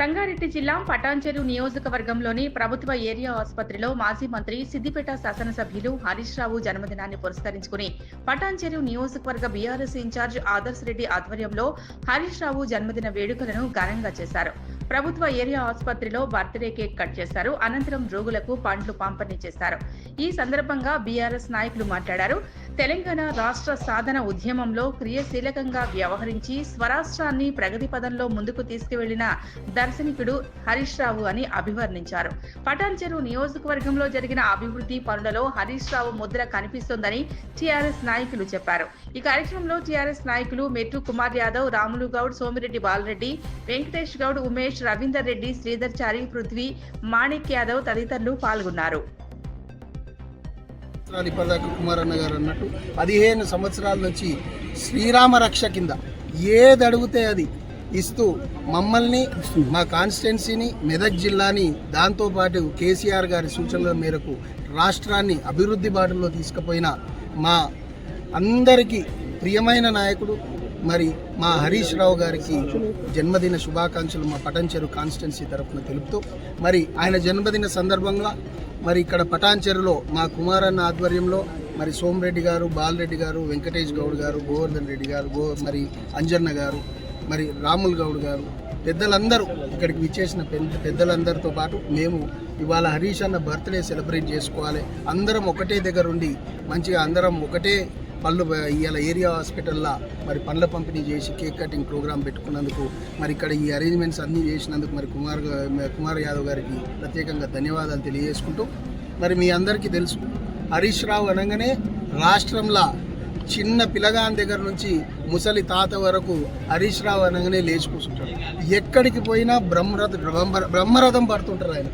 సంగారెడ్డి జిల్లా పటాన్చెరు నియోజకవర్గంలోని ప్రభుత్వ ఏరియా ఆసుపత్రిలో మాజీ మంత్రి సిద్దిపేట శాసనసభ్యులు హరీష్ రావు జన్మదినాన్ని పురస్కరించుకుని పటాన్చెరు నియోజకవర్గ బీఆర్ఎస్ ఇన్ఛార్జ్ ఆదర్శ్ రెడ్డి ఆధ్వర్యంలో హరీష్ రావు జన్మదిన వేడుకలను ఘనంగా చేశారు. ప్రభుత్వ ఏరియా ఆసుపత్రిలో బర్త్డే కేక్ కట్ చేశారు. అనంతరం రోగులకు పండ్లు పంపిణీ చేశారు. ఈ సందర్భంగా బీఆర్ఎస్ నాయకులు మాట్లాడారు. తెలంగాణ రాష్ట్ర సాధన ఉద్యమంలో క్రియాశీలకంగా వ్యవహరించి స్వరాష్ట్రాన్ని ప్రగతి పదంలో ముందుకు తీసుకువెళ్ళిన దర్శనికుడు హరీష్ రావు అని అభివర్ణించారు. పటాన్చెరు నియోజకవర్గంలో జరిగిన అభివృద్ధి పనులలో హరీష్ రావు ముద్ర కనిపిస్తోందని టీఆర్ఎస్ నాయకులు చెప్పారు. ఈ కార్యక్రమంలో టీఆర్ఎస్ నాయకులు మెట్టు కుమార్ యాదవ్ రాములు గౌడ్ సోమిరెడ్డి బాలరెడ్డి వెంకటేష్ గౌడ్ ఉమేష్ రవీందర్ రెడ్డి శ్రీధర్ చారి పృథ్వీ మాణిక్ యాదవ్ తదితరులు పాల్గొన్నారు. సంవత్సరాలు ఇప్పటిదాకా కుమారన్న గారు అన్నట్టు పదిహేను సంవత్సరాల నుంచి శ్రీరామ రక్ష కింద ఏది అడిగితే అది ఇస్తూ మమ్మల్ని మా కాన్స్టిట్యున్సీని మెదక్ జిల్లాని దాంతోపాటు కేసీఆర్ గారి సూచనల మేరకు రాష్ట్రాన్ని అభివృద్ధి బాటలో తీసుకుపోయిన మా అందరికీ ప్రియమైన నాయకుడు మరి మా హరీష్ రావు గారికి జన్మదిన శుభాకాంక్షలు మా పటాన్చెరు కాన్స్టిట్యున్సీ తరఫున తెలుపుతూ మరి ఆయన జన్మదిన సందర్భంగా మరి ఇక్కడ పటాన్చెరులో మా కుమారన్న ఆధ్వర్యంలో మరి సోమరెడ్డి గారు బాలరెడ్డి గారు వెంకటేష్ గౌడ్ గారు గోవర్ధన్ రెడ్డి గారు గో మరి అంజన్న గారు మరి రాముల్ గౌడ్ గారు పెద్దలందరూ ఇక్కడికి విచ్చేసిన పెద్ద పెద్దలందరితో పాటు మేము ఇవాళ హరీష్ అన్న బర్త్డే సెలబ్రేట్ చేసుకోవాలి. అందరం ఒకటే దగ్గర ఉండి మంచిగా అందరం ఒకటే పళ్ళు ఇవాళ ఏరియా హాస్పిటల్లో మరి పండ్ల పంపిణీ చేసి కేక్ కటింగ్ ప్రోగ్రామ్ పెట్టుకున్నందుకు మరి ఇక్కడ ఈ అరేంజ్మెంట్స్ అన్నీ చేసినందుకు మరి కుమార్ కుమార్ యాదవ్ గారికి ప్రత్యేకంగా ధన్యవాదాలు తెలియజేసుకుంటూ మరి మీ అందరికీ తెలుసు హరీష్ రావు అనగానే రాష్ట్రంలో చిన్న పిల్లగాని దగ్గర నుంచి ముసలి తాత వరకు హరీష్ రావు అనగానే లేచి కూర్చుంటాడు. ఎక్కడికి పోయినా బ్రహ్మరథ బ్రహ్మ బ్రహ్మరథం పడుతుంటారు ఆయన.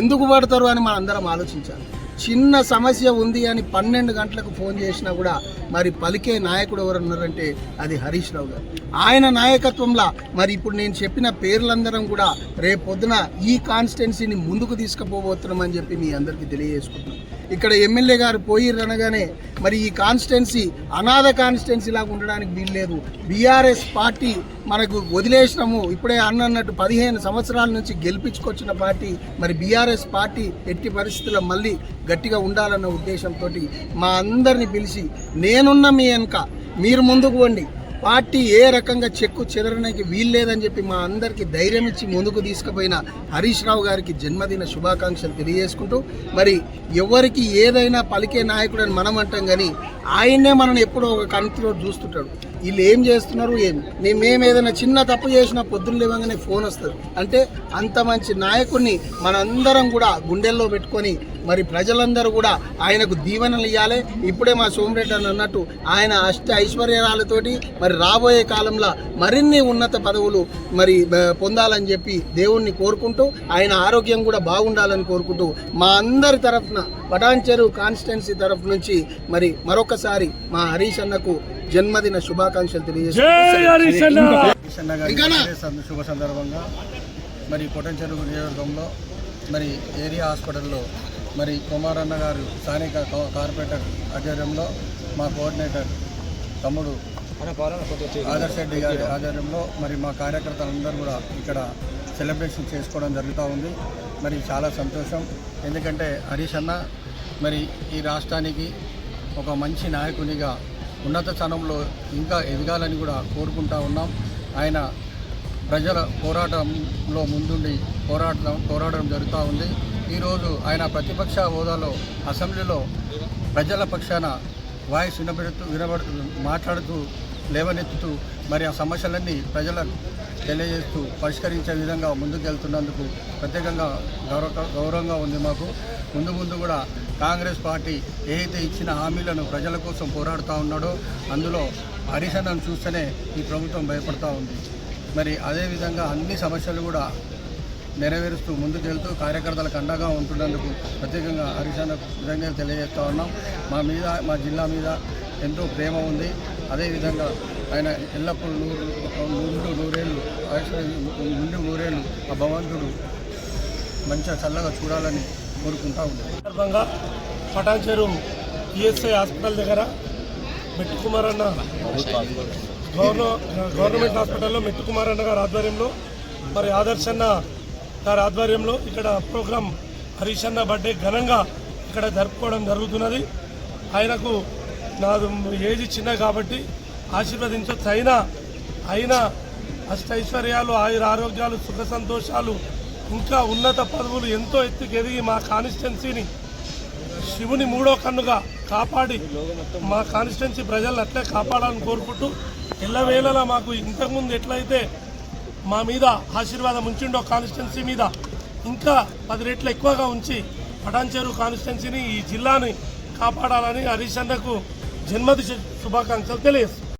ఎందుకు పడతారు అని మనందరం అందరం ఆలోచించాలి. చిన్న సమస్య ఉంది అని పన్నెండు గంటలకు ఫోన్ చేసినా కూడా మరి పలికే నాయకుడు ఎవరు ఉన్నారంటే అది హరీష్ రావు గారు. ఆయన నాయకత్వంలో మరి ఇప్పుడు నేను చెప్పిన పేర్లందరం కూడా రేపొద్దున ఈ కాన్స్టిట్యున్సీని ముందుకు తీసుకుపోబోతున్నామని చెప్పి మీ అందరికీ తెలియజేసుకుంటున్నాను ఇక్కడ ఎమ్మెల్యే గారు పోయిర్రు అనగానే మరి ఈ కాన్స్టిట్యున్సీ అనాథ కాన్స్టిట్యున్సీ లాగా ఉండడానికి వీల్లేదు బీఆర్ఎస్ పార్టీ మనకు వదిలేసినాము. ఇప్పుడే అన్నట్టు పదిహేను సంవత్సరాల నుంచి గెలిపించుకొచ్చిన పార్టీ మరి బీఆర్ఎస్ పార్టీ ఎట్టి పరిస్థితుల్లో మళ్ళీ గట్టిగా ఉండాలన్న ఉద్దేశంతో మా అందరిని పిలిచి నేనున్న మీ వెనుక మీరు ముందుకు వండి పార్టీ ఏ రకంగా చెక్కు చెదరడానికి వీల్లేదని చెప్పి మా అందరికీ ధైర్యం ఇచ్చి ముందుకు తీసుకుపోయిన హరీష్ రావు గారికి జన్మదిన శుభాకాంక్షలు తెలియజేసుకుంటూ మరి ఎవరికి ఏదైనా పలికే నాయకుడు అని మనం అంటాం కానీ ఆయన్నే మనం ఎప్పుడో ఒక కంటిలో చూస్తుంటాడు. వీళ్ళు ఏం చేస్తున్నారు ఏం? మేము మేము ఏదైనా చిన్న తప్పు చేసినా పొద్దున్న లేవగానే ఫోన్ వస్తుంది. అంటే అంత మంచి నాయకుడిని మనందరం కూడా గుండెల్లో పెట్టుకొని మరి ప్రజలందరూ కూడా ఆయనకు దీవెనలు ఇవ్వాలి ఇప్పుడే మా సోమరెడ్డి అని అన్నట్టు ఆయన అష్ట ఐశ్వర్యాలతోటి మరి రాబోయే కాలంలో మరిన్ని ఉన్నత పదవులు మరి పొందాలని చెప్పి దేవుణ్ణి కోరుకుంటూ ఆయన ఆరోగ్యం కూడా బాగుండాలని కోరుకుంటూ మా అందరి తరఫున పటాన్చెరు కాన్స్టిట్యున్సీ తరఫు నుంచి మరి మరొకసారి మా హరీష్ అన్నకు జన్మదిన శుభాకాంక్షలు తెలియజేస్తున్నాను సంద- శుభ సందర్భంగా మరి పొటెన్చెరువు నియోజకవర్గంలో మరి ఏరియా హాస్పిటల్లో మరి కుమారన్న గారు స్థానిక కార్పొరేటర్ ఆధ్వర్యంలో మా కోఆర్డినేటర్ తమ్ముడు ఆదర్శ రెడ్డి గారి ఆధ్వర్యంలో మరి మా కార్యకర్తలందరూ కూడా ఇక్కడ సెలబ్రేషన్ చేసుకోవడం జరుగుతూ ఉంది. మరి చాలా సంతోషం. ఎందుకంటే హరీష్ అన్న మరి ఈ రాష్ట్రానికి ఒక మంచి నాయకునిగా ఉన్నత స్థానంలో ఇంకా ఎదగాలని కూడా కోరుకుంటా ఉన్నాం. ఆయన ప్రజల పోరాటంలో ముందుండి పోరాటం పోరాటం జరుగుతూ ఉంది. ఈరోజు ఆయన ప్రతిపక్ష హోదాలో అసెంబ్లీలో ప్రజల పక్షాన వాయిస్ వినబెడుతూ వినబడుతూ మాట్లాడుతూ లేవనెత్తుతూ మరి ఆ సమస్యలన్నీ ప్రజలకు తెలియజేస్తూ పరిష్కరించే విధంగా ముందుకెళ్తున్నందుకు ప్రత్యేకంగా గౌరవ గౌరవంగా ఉంది మాకు. ముందు ముందు కూడా కాంగ్రెస్ పార్టీ ఏదైతే ఇచ్చిన హామీలను ప్రజల కోసం పోరాడుతూ ఉన్నాడో అందులో హరిశన్నను చూస్తేనే ఈ ప్రభుత్వం భయపడతా ఉంది. మరి అదేవిధంగా అన్ని సమస్యలు కూడా నెరవేరుస్తూ ముందుకెళ్తూ కార్యకర్తలకు అండగా ఉంటున్నందుకు ప్రత్యేకంగా హరిశాన విధంగా తెలియజేస్తూ ఉన్నాం. మా మీద మా జిల్లా మీద ఎంతో ప్రేమ ఉంది. అదేవిధంగా ఆయన ఎల్లప్పుడూ నూరు నూరు నూరేళ్ళు ఆయుష్య- నుండి నూరేళ్ళు ఆ భగవంతుడు మంచిగా చల్లగా చూడాలని కోరుకుంటా ఉన్నాం. సందర్భంగా పటాన్చెరు ఈఎస్ఐ హాస్పిటల్ దగ్గర మెట్టు కుమార్ అన్న గవర్న గవర్నమెంట్ హాస్పిటల్లో మెట్టు కుమార్ అన్న గారి ఆధ్వర్యంలో మరి ఆదర్శన్న గారి ఆధ్వర్యంలో ఇక్కడ ప్రోగ్రాం హరీష్ అన్న బర్త్డే ఘనంగా ఇక్కడ జరుపుకోవడం జరుగుతున్నది. ఆయనకు నాది ఏజ్ చిన్న కాబట్టి ఆశీర్వదించవచ్చు అయినా అయినా అష్టైశ్వర్యాలు ఆయుర ఆరోగ్యాలు సుఖ సంతోషాలు ఇంకా ఉన్నత పదవులు ఎంతో ఎత్తుకు ఎదిగి మా కాన్స్టిట్యున్సీని శివుని మూడో కన్నుగా కాపాడి మా కాన్స్టిట్యున్సీ ప్రజలను అట్లే కాపాడాలని కోరుకుంటూ ఎల్లవేళలా మాకు ఇంతకుముందు ఎట్లయితే మా మీద ఆశీర్వాదం ఉంచిండో కాన్స్టిట్యున్సీ మీద. ఇంకా పది రెట్లు ఎక్కువగా ఉంచి పటాన్చేరు కాన్స్టిట్యున్సీని ఈ జిల్లాని కాపాడాలని హరీష్ అన్నకు జన్మదిన శుభాకాంక్షలు తెలియజేస్తుంది